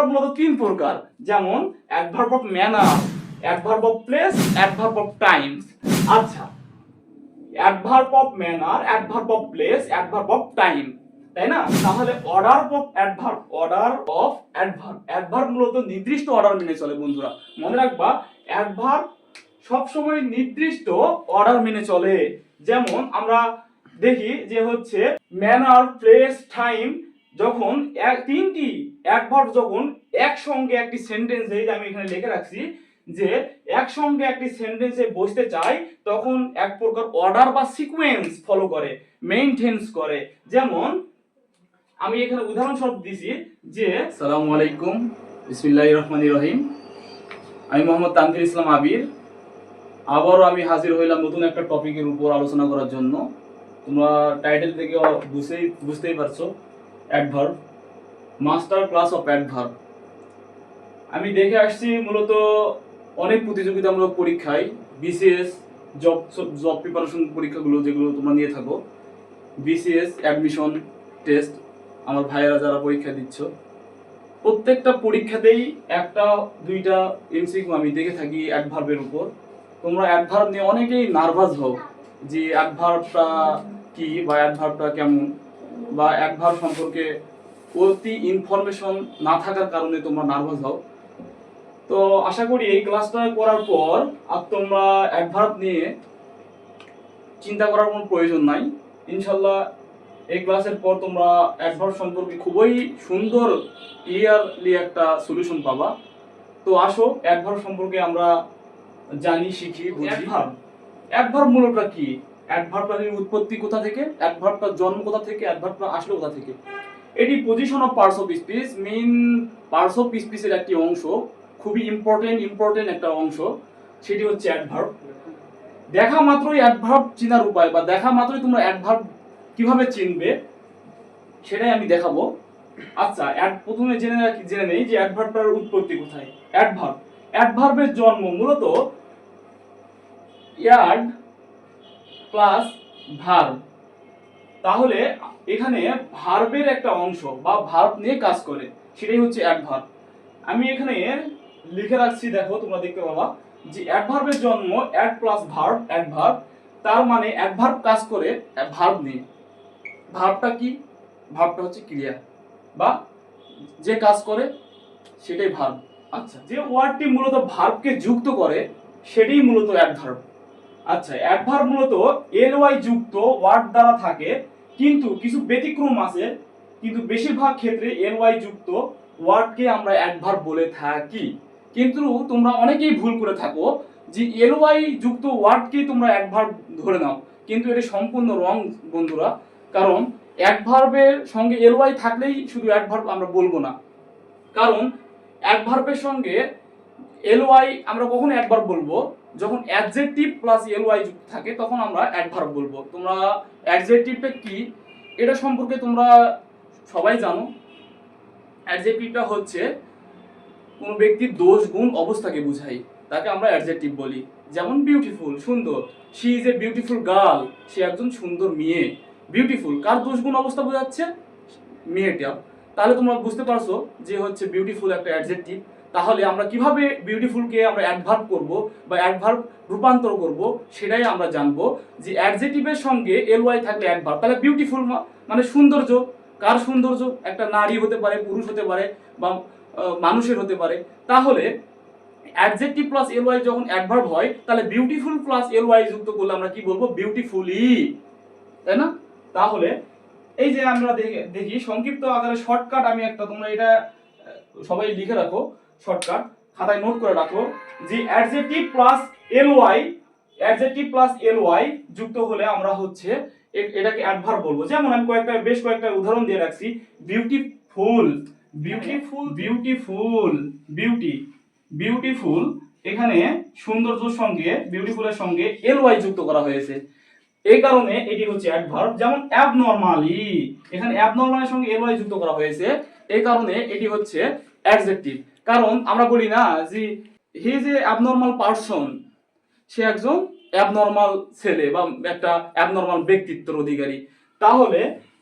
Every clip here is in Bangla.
অ্যাডভার্ব মূলত তিন প্রকার। যেমন adverb of manner adverb of place adverb of times আচ্ছা adverb of manner adverb of place adverb of time তাই না? তাহলে order of adverb order of adverb adverb মূলত নির্দিষ্ট অর্ডার মেনে চলে বন্ধুরা। মনে রাখবা অ্যাডভার্ব সবসময় নির্দিষ্ট অর্ডার মেনে চলে। যেমন, আমরা দেখি যে হচ্ছে ম্যানার প্লেস টাইম যখন এক, তিনটি অ্যাডভার্ব যখন একসঙ্গে একটি সেন্টেন্সে আমি এখানে লিখে রাখছি, যে একসঙ্গে একটি সেন্টেন্সে বসতে চাই তখন এক প্রকার অর্ডার বা সিকোয়েন্স ফলো করে মেইনটেন্স করে। যেমন, আমি এখানে উদাহরণস্বরূপ দিছি যে সালামু আলাইকুম, বিসমিল্লাহির রহমানির রহিম। আমি মোহাম্মদ তানভীর ইসলাম আবির। আবারও আমি হাজির হইলাম নতুন একটা টপিকের উপর আলোচনা করার জন্য। তোমরা টাইটেল থেকে বুঝতেই বুঝতেই পারছ। Adverb master class of adverb আমি দেখে আসছি মূলত অনেক প্রতিযোগিতামূলক পরীক্ষায় বিসিএস জব জব প্রিপারেশন পরীক্ষাগুলো যেগুলো তোমরা নিয়ে থাকো। বিসিএস অ্যাডমিশন টেস্ট আমার ভাইয়েরা যারা পরীক্ষা দিচ্ছ। প্রত্যেকটা পরীক্ষাতেই একটা, দুইটা এমসিকিউ আমি দেখে থাকি অ্যাডভার্বের উপর। তোমরা অ্যাডভার্ব নিয়ে অনেকেই নার্ভাস হও যে অ্যাডভার্বটা কি বা অ্যাডভার্বটা কেমন। বা এক অ্যাডভার্ব সম্পর্কে অতি ইনফরমেশন না থাকার কারণে তোমরা নার্ভাস হও। তো আশা করি এই ক্লাসটা করার পর আর তোমরা এক অ্যাডভার্ব নিয়ে চিন্তা করার কোনো প্রয়োজন নাই। ইনশাল্লাহ এই ক্লাসের পর তোমরা এক অ্যাডভার্ব সম্পর্কে খুবই সুন্দর ক্লিয়ারলি একটা সলিউশন পাবা। তো আসো এক অ্যাডভার্ব সম্পর্কে আমরা জানি শিখি বুঝি। অ্যাডভার্ব অ্যাডভার্ব মূলটা কি? অ্যাডভার্বটার উৎপত্তি কোথা থেকে? অ্যাডভার্বটার জন্ম কোথা থেকে? অ্যাডভার্বটা আসলো কোথা থেকে? এটি position of parts of speech main parts of স্পিচের একটি অংশ, খুবই ইম্পর্টেন্ট ইম্পর্টেন্ট একটা অংশ, সেটি হচ্ছে অ্যাডভার্ব দেখা মাত্রই অ্যাডভার্ব চেনার উপায় বা দেখা মাত্রই তোমরা অ্যাডভার্ব কীভাবে চিনবে, সেটাই আমি দেখাবো। আচ্ছা অ্যাড প্রথমে জেনে রাখি জেনে নেই যে অ্যাডভার্বটার উৎপত্তি কোথায়। অ্যাডভার্ব অ্যাডভার্বের জন্ম মূলত ইয়ার্ড প্লাস ভার্ব তাহলে এখানে ভার্বের একটা অংশ বা ভার্ব নিয়ে কাজ করে, সেটাই হচ্ছে অ্যাডভার্ব আমি এখানে লিখে রাখছি, দেখো তোমরা দেখতে পাবা, যে অ্যাডভার্বের জন্ম অ্যাড প্লাস ভার্ব অ্যাডভার্ব তার মানে অ্যাডভার্ব কাজ করে ভার্ব নিয়ে। ভার্বটা কি? ভার্বটা হচ্ছে ক্রিয়া, বা যে কাজ করে, সেটাই ভার্ব আচ্ছা যে ওয়ার্ডটি মূলত ভার্বকে যুক্ত করে, সেটাই মূলত অ্যাডভার্ব আচ্ছা অ্যাডভার্ব মূলত এল ওয়াই যুক্ত ওয়ার্ড দ্বারা থাকে, কিন্তু কিছু ব্যতিক্রম আছে, কিন্তু বেশিরভাগ ক্ষেত্রে এল ওয়াই যুক্ত ওয়ার্ডকে আমরা অ্যাডভার্ব বলে থাকি। কিন্তু তোমরা অনেকেই ভুল করে থাকো যে এল ওয়াই যুক্ত ওয়ার্ডকেই তোমরা অ্যাডভার্ব ধরে নাও, কিন্তু এটা সম্পূর্ণ রং বন্ধুরা, কারণ অ্যাডভার্বের সঙ্গে এল ওয়াই থাকলেই শুধু অ্যাডভার্ব আমরা বলব না। কারণ অ্যাডভার্বের সঙ্গে এল ওয়াই আমরা কখন অ্যাডভার্ব বলব যখন অ্যাডজেক্টিভ প্লাস এল ওয়াই যুক্ত থাকে, তখন আমরা অ্যাডভার্ব বলব। তোমরা অ্যাডজেক্টিভটা কি? এটা সম্পর্কে তোমরা সবাই জানো। অ্যাডজেক্টিভটা হচ্ছে কোনো ব্যক্তির দোষ, গুণ, অবস্থাকে বোঝাই তাকে আমরা অ্যাডজেক্টিভ বলি। যেমন বিউটিফুল সুন্দর। She is a beautiful girl সে একজন সুন্দর মেয়ে। বিউটিফুল কার দোষ, গুণ, অবস্থা বোঝাচ্ছে? মেয়েটা তাহলে তোমরা বুঝতে পারছ যে হচ্ছে বিউটিফুল একটা অ্যাডজেক্টিভ তাহলে আমরা কীভাবে বিউটিফুলকে আমরা অ্যাডভার্ব করব বা অ্যাডভার্ব রূপান্তর করব, সেটাই আমরা জানব যে অ্যাডজেক্টিভের সঙ্গে এল ওয়াই থাকলে অ্যাডভার্ব তাহলে বিউটিফুল মানে সৌন্দর্য, কার সৌন্দর্য? একটা নারী হতে পারে, পুরুষ হতে পারে বা মানুষের হতে পারে। তাহলে অ্যাডজেক্টিভ প্লাস এল ওয়াই যখন অ্যাডভার্ব হয়, তাহলে বিউটিফুল প্লাস এল ওয়াই যুক্ত করলে আমরা কি বলব? বিউটিফুলি তাই না? তাহলে এই যে আমরা দেখি সংক্ষিপ্ত আকারে শর্টকাট আমি একটা, তোমরা এটা সবাই লিখে রাখো শর্টকাট খাতায় নোট করে রাখো, যে adjective plus L Y adjective plus L Y যুক্ত হলে আমরা হচ্ছে এটাকে অ্যাডভার্ব বলব। যেমন আমি কয়েকটা, বেশ কয়েকটা উদাহরণ দিয়ে রাখছি। Beautiful beautiful beautiful beauty beautiful এখানে সৌন্দর্যের সঙ্গে বিউটিফুলের সঙ্গে এল ওয়াই যুক্ত করা হয়েছে। এই কারণে এটি হচ্ছে অ্যাডভার্ব যেমন অ্যাবনর্মালি এখানে অ্যাবনর্মালের সঙ্গে এল ওয়াই যুক্ত করা হয়েছে। এই কারণে এটি হচ্ছে অ্যাডজেক্টিভ কারণ আমরা বলি না যে he is a abnormal person সে একজন অ্যাবনর্মাল ছেলে বা একটা অ্যাবনর্মাল ব্যক্তিত্বের অধিকারী। তাহলে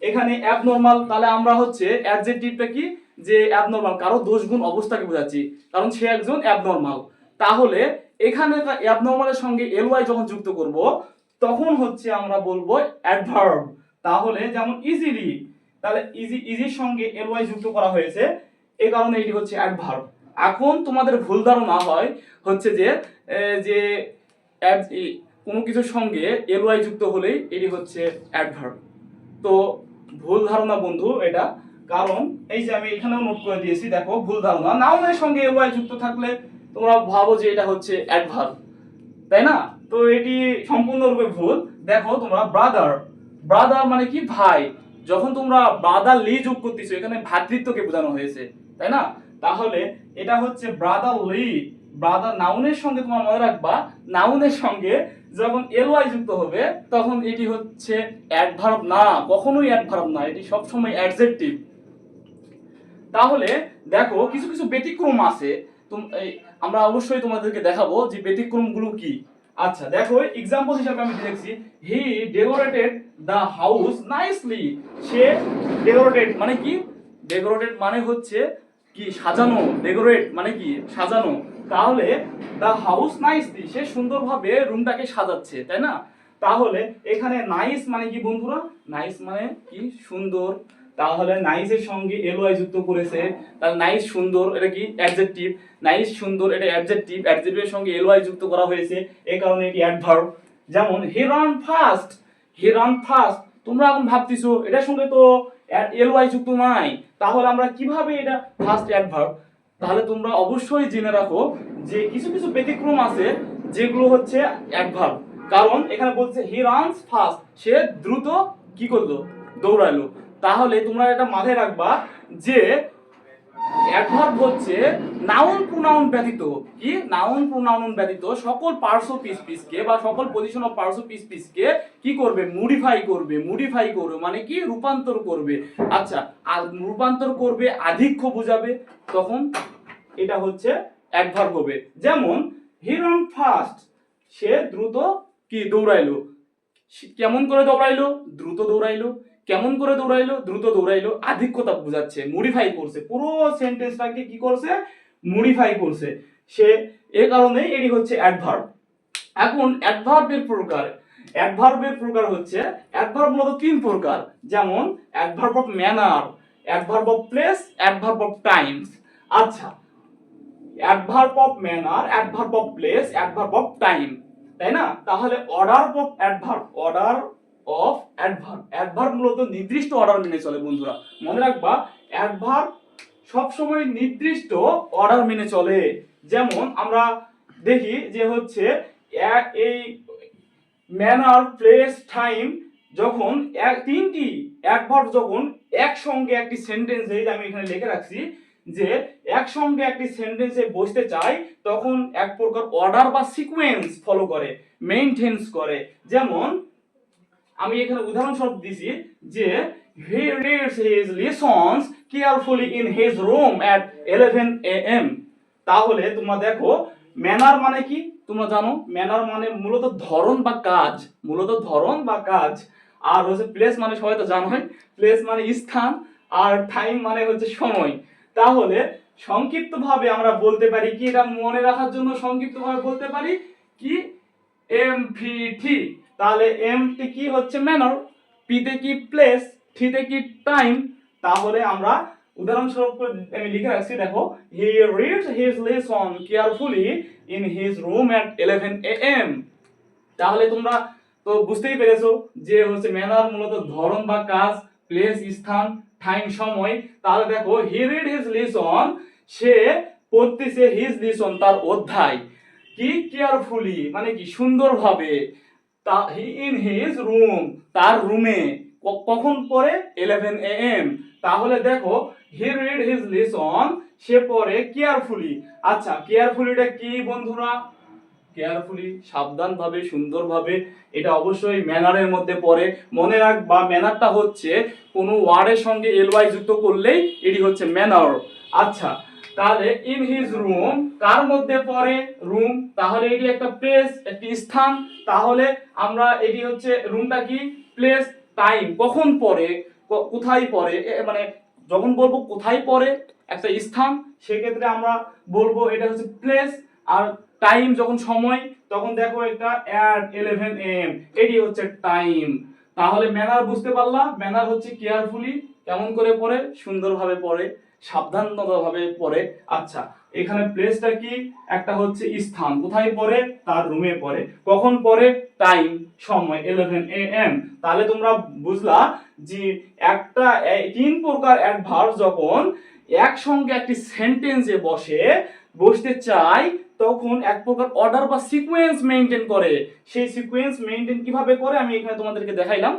এখানে অ্যাবনর্মাল তাহলে আমরা হচ্ছে অ্যাডজেক্টিভটা কি? যে অ্যাবনর্মাল কারও দোষগুণ অবস্থাকে বোঝাচ্ছি। কারণ সে একজন অ্যাবনর্মাল তাহলে এখানে অ্যাবনর্মালের সঙ্গে এলওয়াই যখন যুক্ত করব তখন হচ্ছে আমরা বলব অ্যাডভার্ব তাহলে যেমন ইজিলি তাহলে ইজি ইজির সঙ্গে এলওয়াই যুক্ত করা হয়েছে এই কারণে এটি হচ্ছে অ্যাডভার্ব এখন তোমাদের ভুল ধারণা হয় হচ্ছে যে যে কোনো কিছুর সঙ্গে এলওয়াই যুক্ত হলেই এটি হচ্ছে অ্যাডভার্ব তো ভুল ধারণা বন্ধু এটা, কারণ এই যে আমি এখানেও নোট করে দিয়েছি, দেখো, ভুল ধারণা। নাউনের সঙ্গে এলওয়াই যুক্ত থাকলে তোমরা ভাবো যে এটা হচ্ছে অ্যাডভার্ব তাই না? তো এটি সম্পূর্ণরূপে ভুল দেখো তোমরা ব্রাদার ব্রাদার মানে কি? ভাই। যখন তোমরা ব্রাদার লি যোগ করতেছো, এখানে ভ্রাতৃত্বকে বোঝানো হয়েছে, তাই না? তাহলে এটা হচ্ছে ব্রাদার লি ব্রাদার নাউনের সঙ্গে তোমার মনে রাখবা নাউনের সঙ্গে যখন এলওয়াই যুক্ত হবে, তখন এটি হচ্ছে অ্যাডভার্ব না, কখনোই অ্যাডভার্ব না, এটি সবসময় অ্যাডজেক্টিভ তাহলে দেখো, কিছু কিছু ব্যতিক্রম আছে। আমরা অবশ্যই তোমাদেরকে দেখাবো যে ব্যতিক্রমগুলো কি। আচ্ছা দেখো এক্সাম্পল হিসাবে আমি দেখছি। He decorated the house nicely say decorated মানে কি? ডেকোরেটেড মানে হচ্ছে কি? সাজানো। ডেকোরেট মানে কি? সাজানো। তাহলে দ্য হাউস নাইসলি সে সুন্দরভাবে রুমটাকে সাজাচ্ছে, তাই না? তাহলে এখানে নাইস মানে কি বন্ধুরা? নাইস মানে কি? সুন্দর। তাহলে নাইসের সঙ্গে এলওয়াই যুক্ত করেছে। তাহলে নাইস সুন্দর, এটা কি? অ্যাডজেক্টিভ নাইস সুন্দর, এটা অ্যাডজেক্টিভ অ্যাডজেক্টিভের সঙ্গে এলওয়াই যুক্ত করা হয়েছে। এই কারণে এটি অ্যাডভার্ব যেমন he run fast he run fast তোমরা এখন ভাবতেছো, এটার সঙ্গে তো এলওয়াই যুক্ত নাই। তাহলে আমরা কীভাবে এটা ফার্স্ট অ্যাডভার্ব তাহলে তোমরা অবশ্যই জেনে রাখো যে কিছু কিছু ব্যতিক্রম আছে যেগুলো হচ্ছে অ্যাডভার্ব কারণ এখানে বলছে হি রানস ফাস্ট সে দ্রুত কি করল? দৌড়ালো। তাহলে তোমরা এটা মাথায় রাখবা যে অ্যাডভার্ব হচ্ছে নাউন প্রোনাউন ব্যতীত। কি? নাউন প্রোনাউন ব্যতীত সকল পার্টস অফ পিস পিসকে বা সকল position of parts of speech পিসকে কি করবে? মডিফাই করবে। মডিফাই করবে মানে কি? রূপান্তর করবে। আচ্ছা আর রূপান্তর করবে, আধিক্য বোঝাবে। তখন এটা হচ্ছে অ্যাডভার্ব হবে। যেমন হি ফাস্ট সে দ্রুত কি? দৌড়াইলো। কেমন করে দৌড়াইলো? দ্রুত দৌড়াইলো। কেমন করে দৌড়াইলো? দ্রুত দৌড়াইলো, আধিক্যতা বোঝাচ্ছে মডিফাই করছে। পুরো সেন্টেন্সটাকে কি করছে? মডিফাই করছে। সে এ কারণে এটি হচ্ছে অ্যাডভার্ব এখন অ্যাডভার্বের প্রকার। অ্যাডভার্বের প্রকার হচ্ছে অ্যাডভার্ব মূলত তিন প্রকার। যেমন adverb of manner adverb of place adverb of times আচ্ছা adverb of manner adverb of place adverb of time তাই না? তাহলে order of adverb order of adverb adverb মূলত নির্দিষ্ট অর্ডার মেনে চলে, বন্ধুরা। মনে রাখবা অ্যাডভার্ব সবসময় নির্দিষ্ট অর্ডার মেনে চলে। যেমন আমরা দেখি যে হচ্ছে এই ম্যানার প্লেস টাইম যখন এক, তিনটি অ্যাডভার্ব যখন একসঙ্গে একটি সেন্টেন্সে আমি এখানে লিখে রাখছি, যে একসঙ্গে একটি সেন্টেন্সে বসতে চাই তখন এক প্রকার অর্ডার বা সিকোয়েন্স ফলো করে মেইনটেন্স করে। যেমন আমি এখানে উদাহরণস্বরূপ দিছি যে he reads his lessons carefully in his room at 11 AM তাহলে তোমরা দেখো ম্যানার মানে কি? তোমরা জানো ম্যানার মানে মূলত ধরন বা কাজ, মূলত ধরন বা কাজ। আর হচ্ছে প্লেস মানে সবাই তো জানোই প্লেস মানে স্থান, আর টাইম মানে হচ্ছে সময়। তাহলে সংক্ষিপ্ত ভাবে আমরা বলতে পারি কি? এটা মনে রাখার জন্য সংক্ষিপ্ত ভাবে বলতে পারি কি? এম ভি টি তাহলে এম টি কি হচ্ছে ম্যানার পিতে কি প্লেস ঠিতে কি টাইম তাহলে আমরা উদাহরণস্বরূপ আমি লিখে রাখছি, দেখো he reads his lesson carefully in his room at 11 AM তাহলে তোমরা তো বুঝতেই পেরেছ যে হচ্ছে ম্যানার মূলত ধরন বা কাজ প্লেস স্থান টাইম সময়। তাহলে দেখো হি রিড হিজ লিসন সে পড়তেছে হিজ লিসন তার অধ্যায়। কি কেয়ারফুলি মানে কি সুন্দরভাবে। তা হি ইন হিজ রুম তার রুমে কখন পড়ে? 11 এএম তাহলে দেখো হি রিড হিজ লিসন সে পড়ে কেয়ারফুলি আচ্ছা কেয়ারফুলিটা কি বন্ধুরা? কেয়ারফুলি সাবধানভাবে, সুন্দরভাবে। এটা অবশ্যই ম্যানারের মধ্যে পড়ে। মনে রাখ বা ম্যানারটা হচ্ছে কোনো ওয়ার্ডের সঙ্গে এলওয়াই যুক্ত করলেই এটি হচ্ছে ম্যানার আচ্ছা তাহলে ইন হিজ রুম কার মধ্যে পড়ে রুম তাহলে এটি একটা প্লেস একটি স্থান, তাহলে আমরা এটি হচ্ছে রুমটা কি? প্লেস টাইম কখন পড়ে কোথায় পড়ে মানে যখন বলব কোথায় পড়ে, একটা স্থান, সেক্ষেত্রে আমরা বলব এটা হচ্ছে প্লেস আর টাইম যখন সময়, তখন দেখো এটা অ্যাট ইলেভেন এম এটি হচ্ছে টাইম তাহলে ম্যানার বুঝতে পারলা? ম্যানার হচ্ছে কেয়ারফুলি কেমন করে পড়ে? সুন্দরভাবে পড়ে। সাবধানতাভাবে পড়ে। আচ্ছা এখানে প্লেসটা কি? একটা হচ্ছে স্থান। কোথায় পড়ে? তার রুমে পড়ে। কখন পড়ে? টাইম সময় ইলেভেন এ এম তাহলে তোমরা বুঝলা যে একটা তিন প্রকার এক অ্যাডভার্ব যখন একসঙ্গে একটি সেন্টেন্সে বসে, বসতে চাই তখন এক প্রকার অর্ডার বা সিকোয়েন্স মেনটেন করে। সেই সিকোয়েন্স মেনটেন কীভাবে করে? আমি এখানে তোমাদেরকে দেখাইলাম।